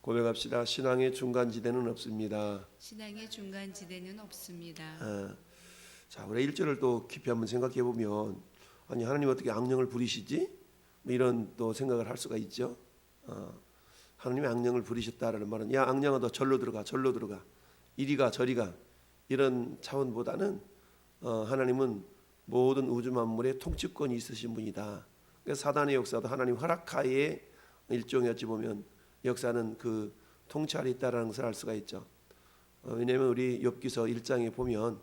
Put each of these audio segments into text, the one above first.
고백합시다. 신앙의 중간 지대는 없습니다. 신앙의 중간 지대는 없습니다. 아, 자, 우리 일절을 또 깊이 한번 생각해 보면 아니 하나님 어떻게 악령을 부리시지? 뭐 이런 또 생각을 할 수가 있죠. 어, 하나님이 악령을 부리셨다라는 말은 야 악령아 너 절로 들어가 절로 들어가 이리가 저리가 이런 차원보다는 어, 하나님은 모든 우주 만물의 통치권이 있으신 분이다. 그러니까 사단의 역사도 하나님 허락하에 일종의 어찌 보면 역사는 그 아래 있다라는 것을 알 수가 있죠. 어, 왜냐하면 우리 엽기서 1장에 보면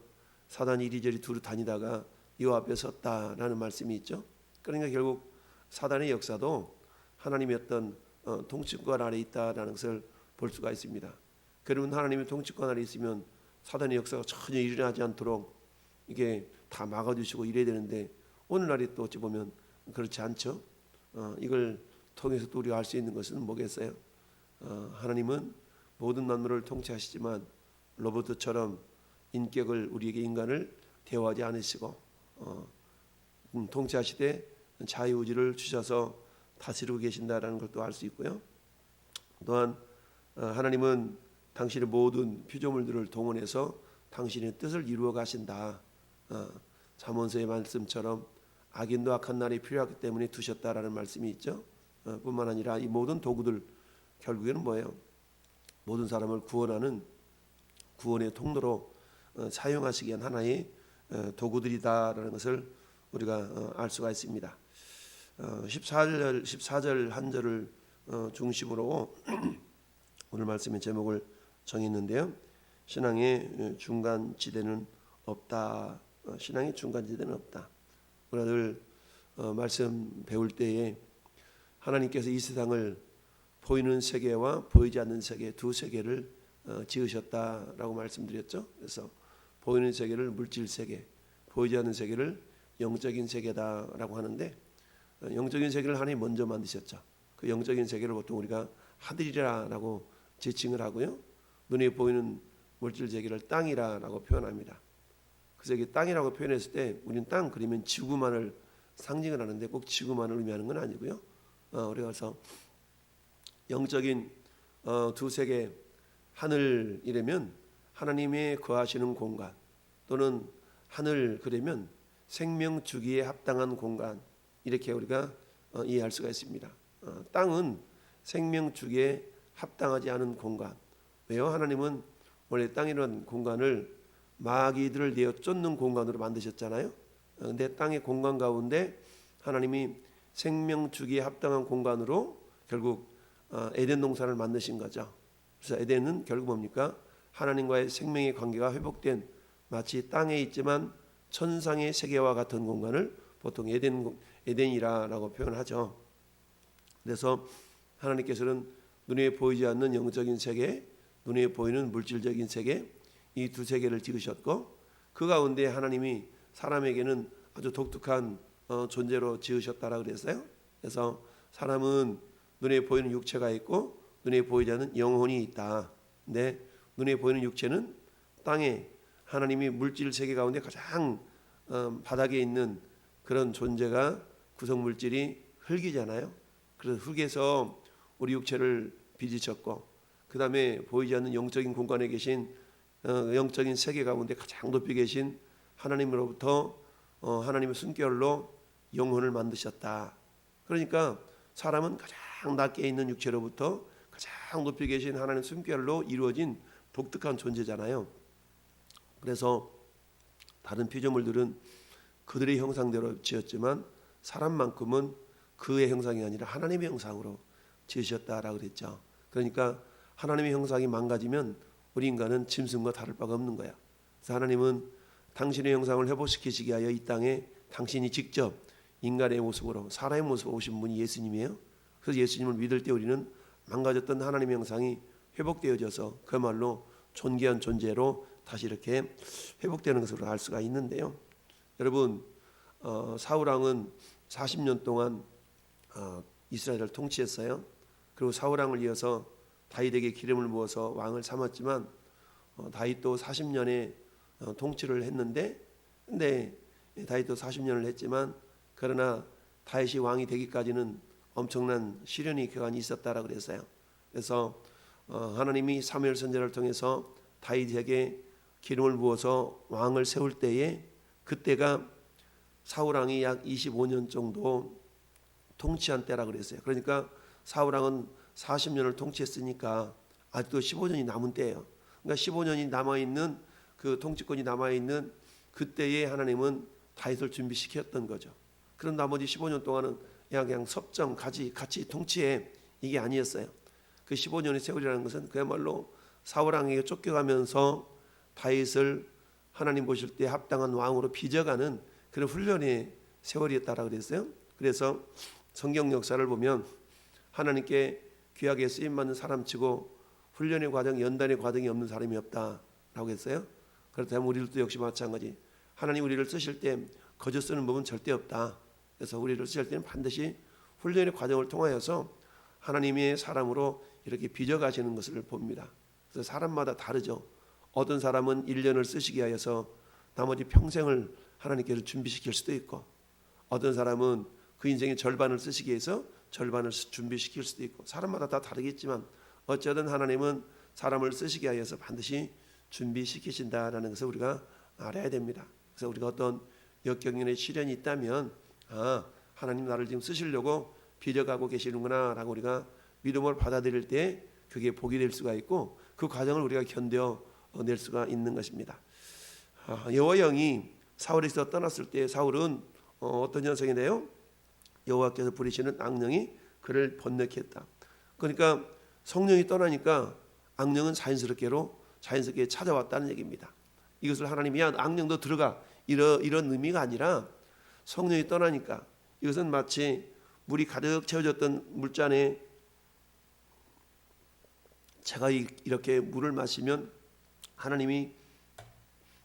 사단이 이리저리 두루 다니다가 이 앞에 섰다라는 말씀이 있죠. 그러니까 결국 사단의 역사도 하나님의 어떤 어, 통치권 아래 있다라는 것을 볼 수가 있습니다. 그러면 하나님의 통치권 아래 있으면 사단의 역사가 전혀 일어나지 않도록 이게 다 막아주시고 이래야 되는데 오늘날이 또 어찌 보면 그렇지 않죠. 어, 이걸 통해서 또 우리가 알 수 있는 것은 뭐겠어요? 어, 하나님은 모든 만물을 통치하시지만 로버트처럼 인격을 우리에게 인간을 대화하지 않으시고 어, 음, 통치하시되 자유의지를 주셔서 다스리고 계신다라는 것도 알수 있고요. 또한 어, 하나님은 당신의 모든 피조물들을 동원해서 당신의 뜻을 이루어 가신다. 어, 잠언서의 말씀처럼 악인도 악한 날이 필요하기 때문에 두셨다라는 말씀이 있죠. 어, 뿐만 아니라 이 모든 도구들 결국에는 뭐예요? 모든 사람을 구원하는 구원의 통로로 어, 사용하시기 위한 하나의 어, 도구들이다라는 것을 우리가 어, 알 수가 있습니다. 어, 14절 14절 한 절을 어, 중심으로 오늘 말씀의 제목을 정했는데요. 신앙의 어, 중간 지대는 없다. 어, 신앙의 중간 지대는 없다. 우리가 말씀 배울 때에 하나님께서 이 세상을 보이는 세계와 보이지 않는 세계 두 세계를 어, 지으셨다라고 말씀드렸죠. 그래서 보이는 세계를 물질 세계, 보이지 않는 세계를 영적인 세계다라고 하는데 어, 영적인 세계를 하나님 먼저 만드셨죠. 그 영적인 세계를 보통 우리가 하늘이라라고 지칭을 하고요. 눈에 보이는 물질 세계를 땅이라라고 표현합니다. 그래서 이게 땅이라고 표현했을 때 우리는 땅 그러면 지구만을 상징을 하는데 꼭 지구만을 의미하는 건 아니고요. 어, 그래서 영적인 어, 두 세계 하늘이라면 하나님의 거하시는 공간 또는 하늘 그러면 생명 주기에 합당한 공간 이렇게 우리가 어, 이해할 수가 있습니다. 어, 땅은 생명 주기에 합당하지 않은 공간. 왜요? 하나님은 원래 땅이라는 공간을 마귀들을 내어 쫓는 공간으로 만드셨잖아요. 어, 근데 땅의 공간 가운데 하나님이 생명 주기에 합당한 공간으로 결국 어, 에덴 동산을 만드신 거죠. 그래서 에덴은 결국 뭡니까? 하나님과의 생명의 관계가 회복된 마치 땅에 있지만 천상의 세계와 같은 공간을 보통 에덴 에덴이라라고 표현하죠. 그래서 하나님께서는 눈에 보이지 않는 영적인 세계, 눈에 보이는 물질적인 세계 이 두 세계를 지으셨고 그 가운데 하나님이 사람에게는 아주 독특한 어, 존재로 지으셨다라 그랬어요. 그래서 사람은 눈에 보이는 육체가 있고 눈에 보이지 않는 영혼이 있다. 근데 눈에 보이는 육체는 땅에 하나님이 물질 세계 가운데 가장 어, 바닥에 있는 그런 존재가 구성 물질이 흙이잖아요. 그래서 흙에서 우리 육체를 빚으셨고 그 다음에 보이지 않는 영적인 공간에 계신 어, 영적인 세계 가운데 가장 높이 계신 하나님으로부터 어, 하나님의 숨결로 영혼을 만드셨다. 그러니까 사람은 가장 낮게 있는 육체로부터 가장 높이 계신 하나님 숨결로 이루어진 독특한 존재잖아요. 그래서 다른 피조물들은 그들의 형상대로 지었지만 사람만큼은 그의 형상이 아니라 하나님의 형상으로 지으셨다라고 그랬죠. 그러니까 하나님의 형상이 망가지면 우리 인간은 짐승과 다를 바가 없는 거야. 그래서 하나님은 당신의 형상을 회복시키시기 위하여 이 땅에 당신이 직접 인간의 모습으로 사람의 모습으로 오신 분이 예수님이에요. 그래서 예수님을 믿을 때 우리는 망가졌던 하나님의 형상이 회복되어져서 그말로 존귀한 존재로 다시 이렇게 회복되는 것으로 알 수가 있는데요. 여러분 어, 사울 왕은 40년 동안 어, 이스라엘을 통치했어요. 그리고 사울 왕을 이어서 다윗에게 기름을 부어서 왕을 삼았지만 어, 다윗도 40년의 어, 통치를 했는데 근데 다윗도 40년을 했지만 그러나 다윗이 왕이 되기까지는 엄청난 시련이 기간이 있었다라고 그랬어요. 그래서 어, 하나님이 사무엘 선지자를 통해서 다윗에게 기름을 부어서 왕을 세울 때에 그때가 사울 왕이 약 25년 정도 통치한 때라 그랬어요. 그러니까 사울 왕은 40년을 통치했으니까 아직도 15년이 남은 때예요. 그러니까 15년이 남아 있는 그 통치권이 남아 있는 그때에 하나님은 다윗을 준비시켰던 거죠. 그런 나머지 15년 동안은 그냥 섭정 같이 같이 통치해 이게 아니었어요. 그 15년의 세월이라는 것은 그야말로 사울 왕에게 쫓겨가면서 다윗을 하나님 보실 때 합당한 왕으로 빚어가는 그런 훈련의 세월이었다라 그랬어요. 그래서 성경 역사를 보면 하나님께 귀하게 쓰임 받는 사람치고 훈련의 과정, 연단의 과정이 없는 사람이 없다라고 했어요. 그렇다면 우리들도 역시 마찬가지. 하나님 우리를 쓰실 때 거저 쓰는 법은 절대 없다. 그래서 우리를 쓰실 때는 반드시 훈련의 과정을 통하여서 하나님의 사람으로 이렇게 빚어 가시는 것을 봅니다. 그래서 사람마다 다르죠. 어떤 사람은 1년을 쓰시기 위해서 나머지 평생을 하나님께서 준비시킬 수도 있고 어떤 사람은 그 인생의 절반을 쓰시기 위해서 절반을 쓰- 준비시킬 수도 있고 사람마다 다 다르겠지만 어쨌든 하나님은 사람을 쓰시기 위해서 반드시 준비시키신다라는 것을 우리가 알아야 됩니다. 그래서 우리가 어떤 역경연의 시련이 있다면 아 하나님 나를 지금 쓰시려고 빚어가고 계시는구나라고 우리가 믿음을 받아들일 때 그게 복이 될 수가 있고 그 과정을 우리가 견뎌낼 수가 있는 것입니다. 아, 여호와 영이 사울에서 떠났을 때 사울은 어, 어떤 녀석인데요? 여호와께서 부리시는 악령이 그를 번뇌케 했다. 그러니까 성령이 떠나니까 악령은 자연스럽게로 자연스럽게 찾아왔다는 얘기입니다. 이것을 하나님이 야 악령도 들어가 이런 이런 의미가 아니라 성령이 떠나니까 이것은 마치 물이 가득 채워졌던 물잔에 제가 이- 이렇게 물을 마시면 하나님이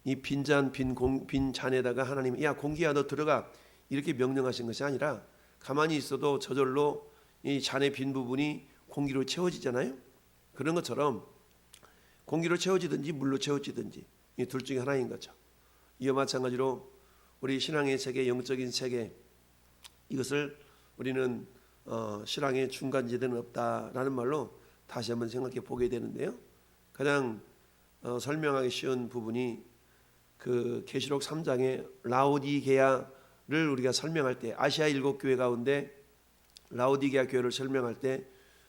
이 빈잔 빈 공 빈 잔에다가 하나님이 야 공기야 너 들어가 이렇게 명령하신 것이 아니라 가만히 있어도 저절로 이 잔의 빈 부분이 공기로 채워지잖아요. 그런 것처럼 공기로 채워지든지 물로 채워지든지 이 둘 중에 하나인 거죠. 이와 마찬가지로 우리 신앙의 세계, 영적인 세계 이것을 우리는 어, 신앙의 중간지대는 없다라는 말로 다시 한번 생각해 보게 되는데요. 가장 어, 설명하기 쉬운 부분이 그 계시록 3장의 라오디게아를 우리가 설명할 때 아시아 일곱 교회 가운데 라오디게아 교회를 설명할 때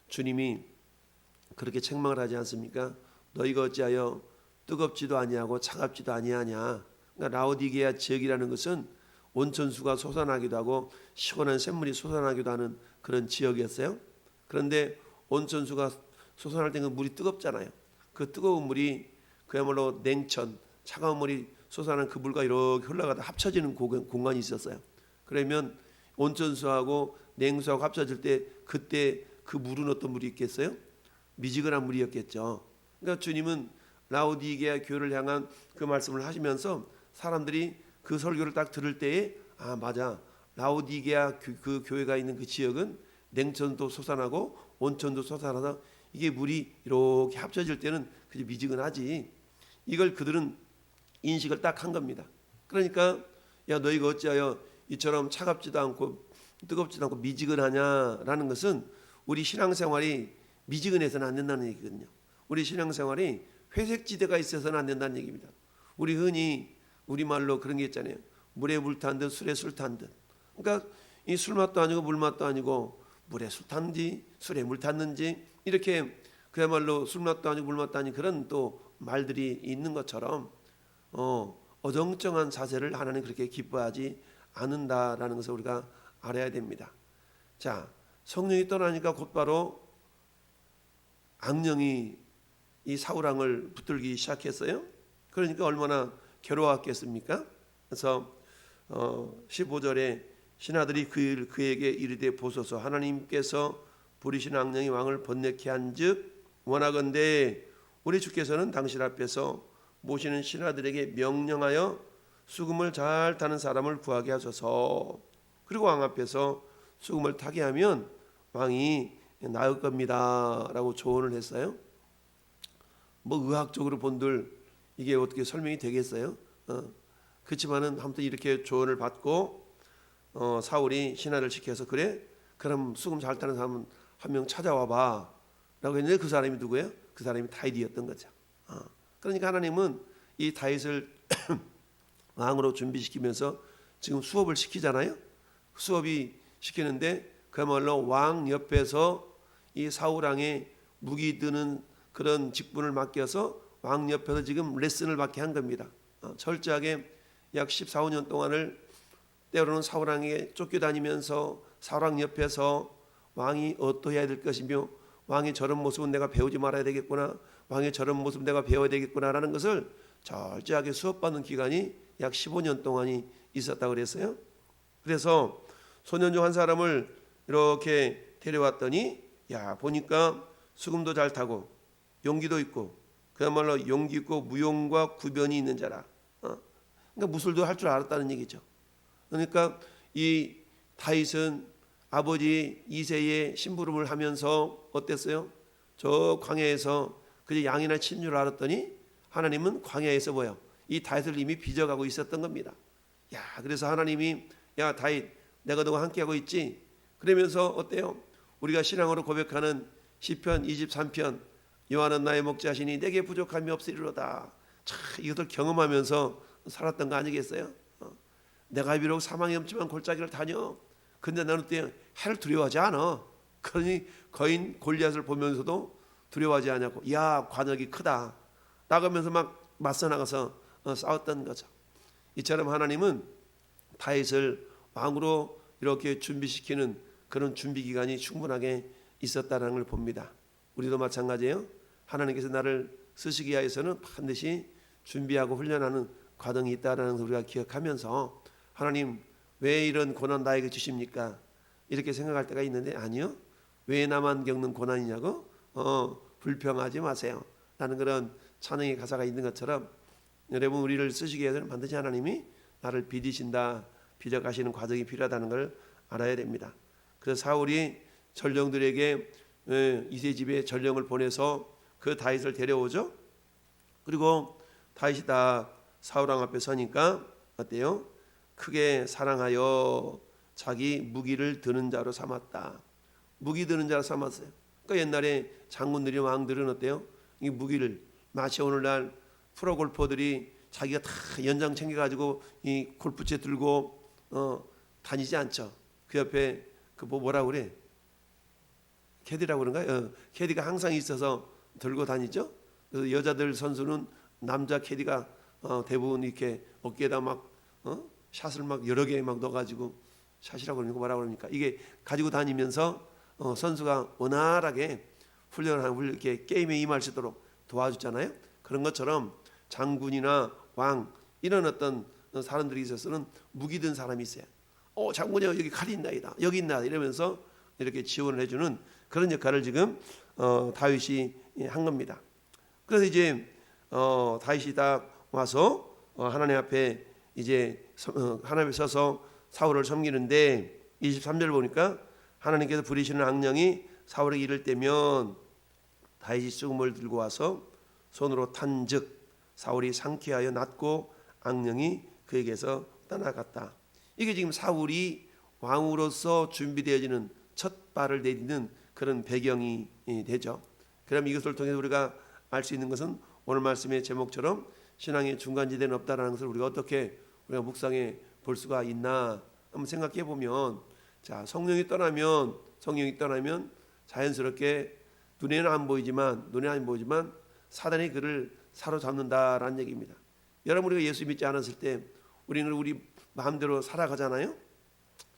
주님이 그렇게 책망을 하지 않습니까? 너희가 어찌하여 뜨겁지도 아니하고 차갑지도 아니하냐. 그러니까 라오디게아 지역이라는 것은 온천수가 솟아나기도 하고 시원한 샘물이 솟아나기도 하는 그런 지역이었어요. 그런데 온천수가 솟아날 때는 물이 뜨겁잖아요. 그 뜨거운 물이 그야말로 냉천, 차가운 물이 솟아나는 그 물과 이렇게 흘러가다 합쳐지는 공간- 공간이 있었어요. 그러면 온천수하고 냉수하고 합쳐질 때 그때 그 물은 어떤 물이 있겠어요? 미지근한 물이었겠죠. 그러니까 주님은 라오디게아 교회를 향한 그 말씀을 하시면서 사람들이 그 설교를 딱 들을 때에 아 맞아 라오디게아 그, 그 교회가 있는 그 지역은 냉천도 솟아나고 온천도 솟아나서 이게 물이 이렇게 합쳐질 때는 그저 미지근하지 이걸 그들은 인식을 딱 한 겁니다. 그러니까 야 너희가 어찌하여 이처럼 차갑지도 않고 뜨겁지도 않고 미지근하냐라는 것은 우리 신앙생활이 미지근해서는 안 된다는 얘기거든요. 우리 신앙생활이 회색지대가 있어서는 안 된다는 얘기입니다. 우리 흔히 우리말로 그런 게 있잖아요. 물에 물 탄 듯 술에 술 탄 듯. 그러니까 이 술맛도 아니고 물맛도 아니고 물에 술 탔는지 술에 물 탔는지 이렇게 그야말로 술맛도 아니고 물맛도 아닌 그런 또 말들이 있는 것처럼 어, 어정쩡한 자세를 하나님 그렇게 기뻐하지 않는다라는 것을 우리가 알아야 됩니다. 자, 성령이 떠나니까 곧바로 악령이 이 사울왕을 붙들기 시작했어요. 그러니까 얼마나 괴로웠겠습니까? 그래서 어, 15절에 신하들이 그, 그에게 이르되 보소서 하나님께서 부리신 악령이 왕을 번뇌케 한즉 원하건대 우리 주께서는 당신 앞에서 모시는 신하들에게 명령하여 수금을 잘 타는 사람을 구하게 하소서. 그리고 왕 앞에서 수금을 타게 하면 왕이 나을 겁니다라고 조언을 했어요. 뭐 의학적으로 본들 이게 어떻게 설명이 되겠어요? 어. 그렇지만은 아무튼 이렇게 조언을 받고 어, 사울이 신하를 시켜서 그래 그럼 수금 잘 타는 사람 한 명 찾아와 봐. 했는데 그 사람이 누구예요? 그 사람이 다윗이었던 거죠. 어. 그러니까 하나님은 이 다윗을 왕으로 준비시키면서 지금 수업을 시키잖아요. 수업이 시키는데 그야말로 왕 옆에서 이 사울 왕의 무기 드는 그런 직분을 맡겨서 왕 옆에서 지금 레슨을 받게 한 겁니다. 어, 철저하게 약 14, 5년 동안을 때로는 사울 왕에게 쫓겨다니면서 사울 왕 옆에서 왕이 어떠해야 될 것이며 왕의 저런 모습은 내가 배우지 말아야 되겠구나. 왕의 저런 모습 내가 배워야 되겠구나라는 것을 철저하게 수업받는 기간이 약 15년 동안이 있었다고 그랬어요. 그래서 소년 중 한 사람을 이렇게 데려왔더니 야 보니까 수금도 잘 타고 용기도 있고 그야말로 용기 있고 무용과 구변이 있는 자라. 어? 그러니까 무술도 할 줄 알았다는 얘기죠. 그러니까 이 다윗은 아버지 이세의 심부름을 하면서 어땠어요? 저 광야에서 그저 양이나 친 줄 알았더니 하나님은 광야에서 뭐요? 이 다윗을 이미 빚어가고 있었던 겁니다. 야, 그래서 하나님이 야 다윗 내가 너와 함께하고 있지. 그러면서 어때요? 우리가 신앙으로 고백하는 시편 23편 여호와는 나의 목자시니 내게 부족함이 없으리로다. 참 이것을 경험하면서 살았던 거 아니겠어요? 어. 내가 비록 사망이 없지만 골짜기를 다녀. 근데 나는 그때 해를 두려워하지 않아. 그러니 거인 골리앗을 보면서도 두려워하지 않았고, 야 관역이 크다. 나가면서 막 맞서 나가서 어, 싸웠던 거죠. 이처럼 하나님은 다윗을 왕으로 이렇게 준비시키는 그런 준비 기간이 충분하게 있었다는 걸 봅니다. 우리도 마찬가지예요. 하나님께서 나를 쓰시기 위해서는 반드시 준비하고 훈련하는 과정이 있다라는 것을 우리가 기억하면서 하나님 왜 이런 고난 나에게 주십니까? 이렇게 생각할 때가 있는데 아니요. 왜 나만 겪는 고난이냐고? 어, 불평하지 마세요. 라는 그런 찬양의 가사가 있는 것처럼 여러분 우리를 쓰시기 위해서는 반드시 하나님이 나를 빚으신다. 빚어 가시는 과정이 필요하다는 걸 알아야 됩니다. 그래서 사울이 전령들에게 예, 이세 집에 전령을 보내서 그 다윗을 데려오죠. 그리고 다윗이 다 사울 왕 앞에 서니까 어때요? 크게 사랑하여 자기 무기를 드는 자로 삼았다. 무기 드는 자로 삼았어요. 그러니까 옛날에 장군들이 왕들은 어때요? 이 무기를 마치 오늘날 프로 골퍼들이 자기가 다 연장 챙겨가지고 이 골프채 들고 어, 다니지 않죠. 그 옆에 그 뭐 뭐라 그래? 캐디라고 그런가요? 어, 캐디가 항상 있어서 들고 다니죠. 그래서 여자들 선수는 남자 캐디가 어, 대부분 이렇게 어깨에다 막 어? 샷을 막 여러 개 막 넣어가지고 샷이라고 그러니까 뭐라 그럽니까? 이게 가지고 다니면서 어, 선수가 원활하게 훈련하고 이렇게 게임에 임할 수 있도록 도와주잖아요. 그런 것처럼 장군이나 왕 이런 어떤 사람들이 있어서는 무기 든 사람이 있어요. 어 장군이 여기 칼이 있나이다 여기 있나 이러면서 이렇게 지원을 해주는 그런 역할을 지금 어, 다윗이 한 겁니다. 그래서 이제 어, 다윗이 딱 와서 어, 하나님 앞에 이제 서, 어, 하나님 앞에 서서 사울을 섬기는데 23절 보니까 하나님께서 부리시는 악령이 사울에게 이를 때면 다윗이 쑥음을 들고 와서 손으로 탄즉 사울이 상쾌하여 낫고 악령이 그에게서 떠나갔다. 이게 지금 사울이 왕으로서 준비되어지는 첫 발을 내딛는 그런 배경이 되죠. 그럼 이것을 통해 서 우리가 알 수 있는 것은 오늘 말씀의 제목처럼 신앙의 중간지대는 없다라는 것을 우리가 어떻게 우리가 묵상해 볼 수가 있나 한번 생각해 보면 자 성령이 떠나면 성령이 떠나면 자연스럽게 눈에는 안 보이지만 눈에 안 보이지만 사단이 그를 사로잡는다라는 얘기입니다. 여러분 우리가 예수 믿지 않았을 때 우리는 우리 마음대로 살아가잖아요.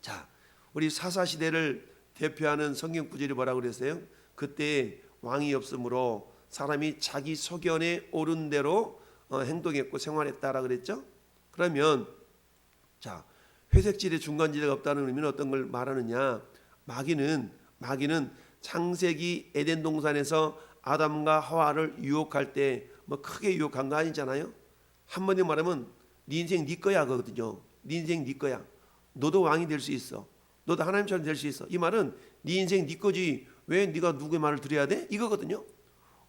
자, 우리 사사 시대를 대표하는 성경 구절이 뭐라고 그랬어요? 그때 왕이 없으므로 사람이 자기 소견에 옳은 대로 어, 행동했고 생활했다라 그랬죠? 그러면 자, 회색지대 중간지대가 없다는 의미는 어떤 걸 말하느냐? 마귀는 마귀는 창세기 에덴 동산에서 아담과 하와를 유혹할 때 뭐 크게 유혹한 거 아니잖아요. 한마디 말하면 네 인생 네 거야 거든요. 네 인생 네 거야. 너도 왕이 될 수 있어. 너도 하나님처럼 될 수 있어. 이 말은 네 인생 네 거지. 왜 네가 누구의 말을 들어야 돼? 이거거든요.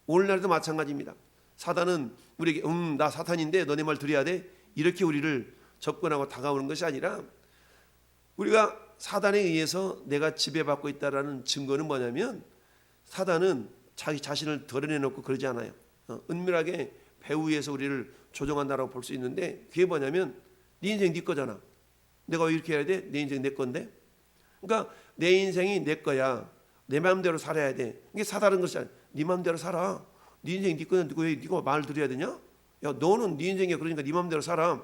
오늘날도 마찬가지입니다. 사단은 우리에게 음 나 사탄인데 너네 말 들어야 돼. 이렇게 우리를 접근하고 다가오는 것이 아니라 우리가 사단에 의해서 내가 지배받고 있다라는 증거는 뭐냐면 사단은 자기 자신을 드러내놓고 그러지 않아요. 어, 은밀하게 배우 위에서 우리를 조종한다라고 볼 수 있는데 그게 뭐냐면 네 인생 네 거잖아. 내가 왜 이렇게 해야 돼? 내 인생 내 건데. 그러니까 내 인생이 내 거야. 내 마음대로 살아야 돼. 이게 사다른 것이 아니야. 네 마음대로 살아. 네 인생 네 거야. 왜 네가 말 들어야 되냐? 야 너는 네 인생이야. 그러니까 네 마음대로 살아.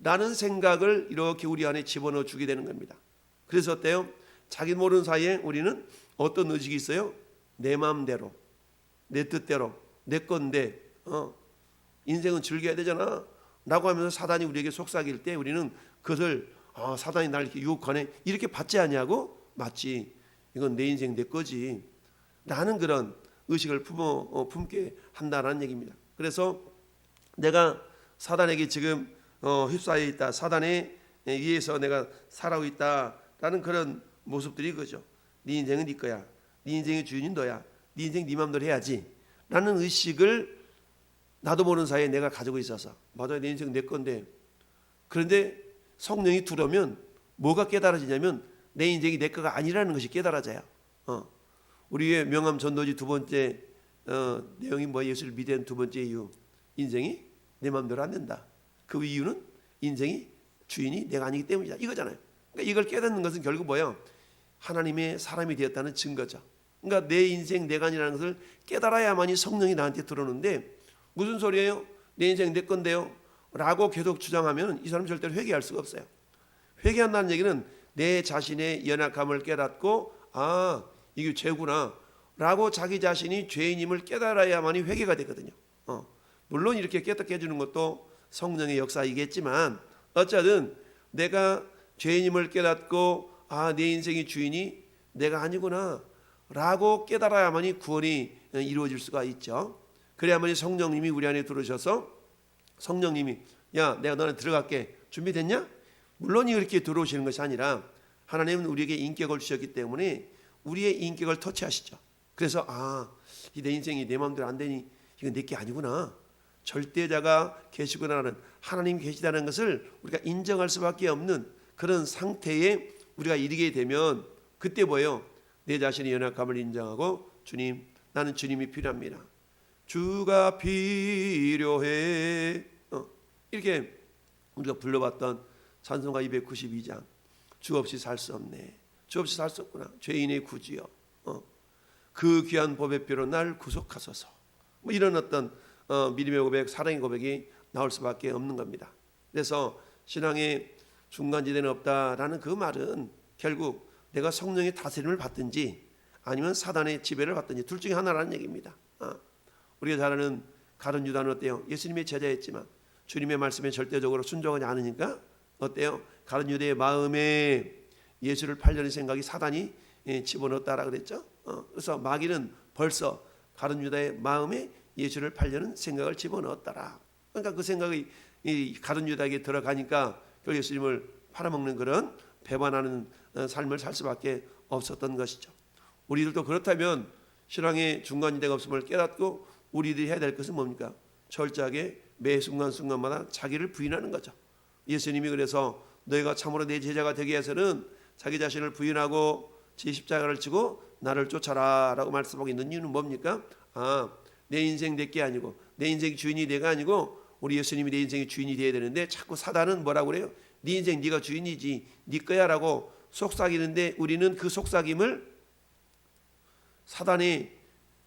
라는 생각을 이렇게 우리 안에 집어넣어 주게 되는 겁니다. 그래서 어때요? 자기 모르는 사이에 우리는 어떤 의식이 있어요? 내 마음대로, 내 뜻대로, 내 건데, 어, 인생은 즐겨야 되잖아. 라고 하면서 사단이 우리에게 속삭일 때 우리는 그것을 아, 사단이 날 이렇게 유혹하네. 이렇게 받지 않냐고? 맞지. 이건 내 인생 내 거지. 라는 그런 의식을 품어, 어, 품게 한다라는 얘기입니다. 그래서 내가 사단에게 지금 어, 휩싸여 있다. 사단에 의해서 내가 살아오고 있다라는 그런 모습들이 그죠. 네 인생은 네 거야. 네 인생의 주인은 너야. 네 인생 네 마음대로 해야지. 라는 의식을 나도 모르는 사이에 내가 가지고 있어서 맞아요. 내 인생 내 건데. 그런데 성령이 들어오면 뭐가 깨달아지냐면 내 인생이 내 거가 아니라는 것이 깨달아져요. 어. 우리의 명함 전도지 두 번째 어, 내용이 뭐 예수를 믿는 두 번째 이유. 인생이 내 마음대로 안 된다. 그 이유는 인생이 주인이 내가 아니기 때문이다. 이거잖아요. 그러니까 이걸 깨닫는 것은 결국 뭐예요? 하나님의 사람이 되었다는 증거죠. 그러니까 내 인생 내가 아니라는 것을 깨달아야만이 성령이 나한테 들어오는데 무슨 소리예요? 내 인생 내 건데요. 라고 계속 주장하면 이 사람 절대로 회개할 수가 없어요. 회개한다는 얘기는 내 자신의 연약함을 깨닫고 아 이게 죄구나 라고 자기 자신이 죄인임을 깨달아야만이 회개가 되거든요. 어. 물론 이렇게 깨닫게 해주는 것도 성령의 역사이겠지만 어쨌든 내가 죄인임을 깨닫고 아 내 인생의 주인이 내가 아니구나 라고 깨달아야만이 구원이 이루어질 수가 있죠. 그래야만이 성령님이 우리 안에 들어오셔서 성령님이 야 내가 너네 들어갈게 준비됐냐? 물론 이렇게 들어오시는 것이 아니라 하나님은 우리에게 인격을 주셨기 때문에 우리의 인격을 터치하시죠. 그래서 아 이 내 인생이 내 마음대로 안 되니 이건 내게 아니구나. 절대자가 계시구나라는 하나님 계시다는 것을 우리가 인정할 수밖에 없는 그런 상태에 우리가 이르게 되면 그때 뭐예요? 내 자신의 연약함을 인정하고 주님 나는 주님이 필요합니다. 주가 필요해. 어, 이렇게 우리가 불러봤던 찬송가 292장 주 없이 살 수 없네. 주 없이 살 수 없구나. 죄인의 구주여. 어, 그 귀한 법의 뼈로 날 구속하소서. 뭐 이런 어떤 어, 믿음의 고백, 사랑의 고백이 나올 수밖에 없는 겁니다. 그래서 신앙의 중간지대는 없다라는 그 말은 결국 내가 성령의 다스림을 받든지 아니면 사단의 지배를 받든지 둘 중에 하나라는 얘기입니다. 어. 우리가 잘 아는 가룟 유다는 어때요? 예수님의 제자였지만 주님의 말씀에 절대적으로 순종하지 않으니까 어때요? 가룟 유다의 마음에 예수를 팔려는 생각이 사단이 예, 집어넣었다라 그랬죠. 어, 그래서 마귀는 벌써 가룟 유다의 마음에 예수를 팔려는 생각을 집어넣었다라. 그러니까 그 생각이 이 가룟 유다에게 들어가니까 그 예수님을 팔아먹는 그런 배반하는 어, 삶을 살 수밖에 없었던 것이죠. 우리들도 그렇다면 신앙의 중간지대가 없음을 깨닫고 우리들이 해야 될 것은 뭡니까? 철저하게 매 순간순간마다 자기를 부인하는 거죠. 예수님이 그래서 너희가 참으로 내 제자가 되기 위해서는 자기 자신을 부인하고 제 십자가를 지고 나를 쫓아라라고 말씀하고 있는 이유는 뭡니까? 아, 내 인생 내게 아니고 내 인생 주인이 내가 아니고 우리 예수님이 내 인생의 주인이 되어야 되는데 자꾸 사단은 뭐라고 그래요? 네 인생 네가 주인이지 네 거야라고 속삭이는데 우리는 그 속삭임을 사단이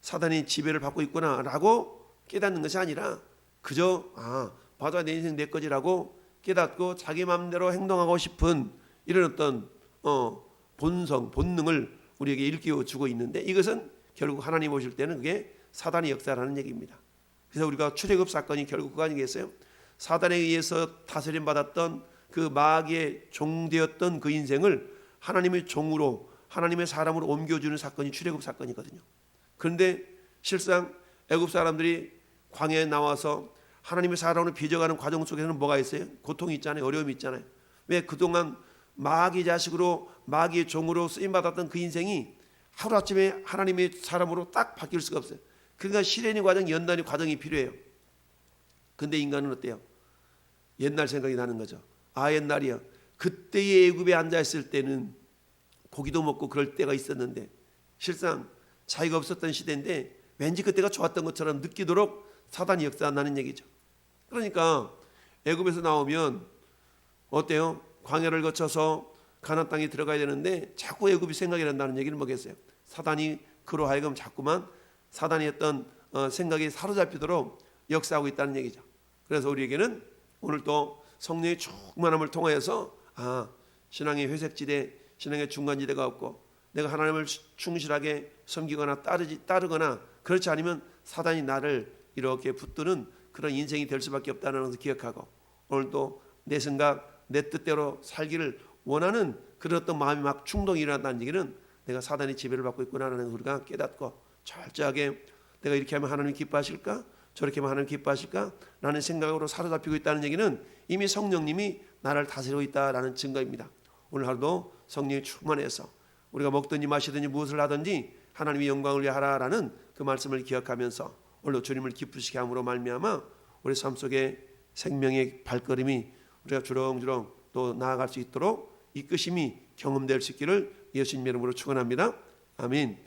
사단이 지배를 받고 있구나라고 깨닫는 것이 아니라 그저 아 맞아 내 인생 내 거지라고 깨닫고 자기 마음대로 행동하고 싶은 이런 어떤 어 본성 본능을 우리에게 일깨워 주고 있는데 이것은 결국 하나님 오실 때는 그게 사단의 역사라는 얘기입니다. 그래서 우리가 출애굽 사건이 결국 그거 아니겠어요? 사단에 의해서 다스림 받았던 그 마귀의 종되었던 그 인생을 하나님의 종으로 하나님의 사람으로 옮겨주는 사건이 출애굽 사건이거든요. 그런데 실상 애굽 사람들이 광야에 나와서 하나님의 사람으로 빚어가는 과정 속에서는 뭐가 있어요? 고통이 있잖아요. 어려움이 있잖아요. 왜 그동안 마귀 자식으로 마귀의 종으로 쓰임 받았던 그 인생이 하루아침에 하나님의 사람으로 딱 바뀔 수가 없어요. 그러니까 실현의 과정, 연단의 과정이 필요해요. 근데 인간은 어때요? 옛날 생각이 나는 거죠. 아 옛날이야. 그때의 애굽에 앉아 있을 때는 고기도 먹고 그럴 때가 있었는데 실상 자유가 없었던 시대인데 왠지 그때가 좋았던 것처럼 느끼도록 사단이 역사한다는 얘기죠. 그러니까 애굽에서 나오면 어때요? 광야를 거쳐서 가나안 땅에 들어가야 되는데 자꾸 애굽이 생각이 난다는 얘기는 뭐겠어요? 사단이 그로 하여금 자꾸만 사단이 어떤 어, 생각이 사로잡히도록 역사하고 있다는 얘기죠. 그래서 우리에게는 오늘 또 성령의 충만함을 통하여서 아 신앙의 회색지대, 신앙의 중간지대가 없고 내가 하나님을 충실하게 섬기거나 따르지 따르거나 그렇지 않으면 사단이 나를 이렇게 붙드는 그런 인생이 될 수밖에 없다는 것을 기억하고 오늘도 내 생각, 내 뜻대로 살기를 원하는 그런 어떤 마음이 막 충동이 일어난다는 얘기는 내가 사단의 지배를 받고 있구나라는 걸 우리가 깨닫고 철저하게 내가 이렇게 하면 하나님 기뻐하실까? 저렇게 하면 하나님 기뻐하실까? 라는 생각으로 사로잡히고 있다는 얘기는 이미 성령님이 나를 다스리고 있다라는 증거입니다. 오늘 하루도 성령이 충만해서 우리가 먹든지 마시든지 무엇을 하든지 하나님의 영광을 위해 하라라는 그 말씀을 기억하면서 오늘 주님을 기쁘시게 함으로 말미암아 우리 삶 속에 생명의 발걸음이 우리가 주렁주렁 또 나아갈 수 있도록 이끄심이 경험될 수 있기를 예수님 이름으로 축원합니다. 아멘.